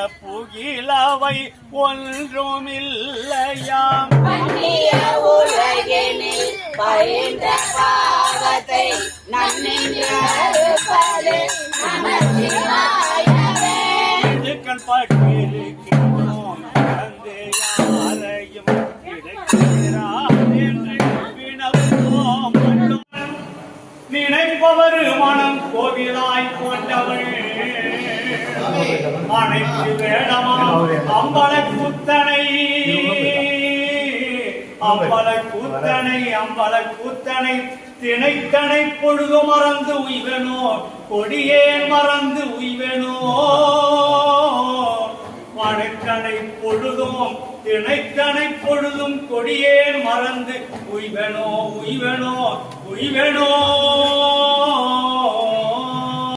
அவை ஒன்றுமில்லையாம் அந்நிய உலகினில் பயின்ற பாவத்தை நன்னின்றது நமச்சிவாயவே இதுக்கள் பட்டிருக்கிறோம் தந்தை யாரையும் கிடைக்கிறார் என்று வினவுவோம் நினைப்பவர் மனம் அனைத்து வேடமா? அம்பல கூத்தனை அம்பல கூத்தனை அம்பல கூத்தனை திணைத்தனை பொழுது மறந்து உய்வனோ? கொடியேன் மறந்து உய்வனோ? மழைக்கனை பொழுதும் திணைக்கனை பொழுதும் கொடியேன் மறந்து உய்வனோ உய்வனோ உய்வனோ?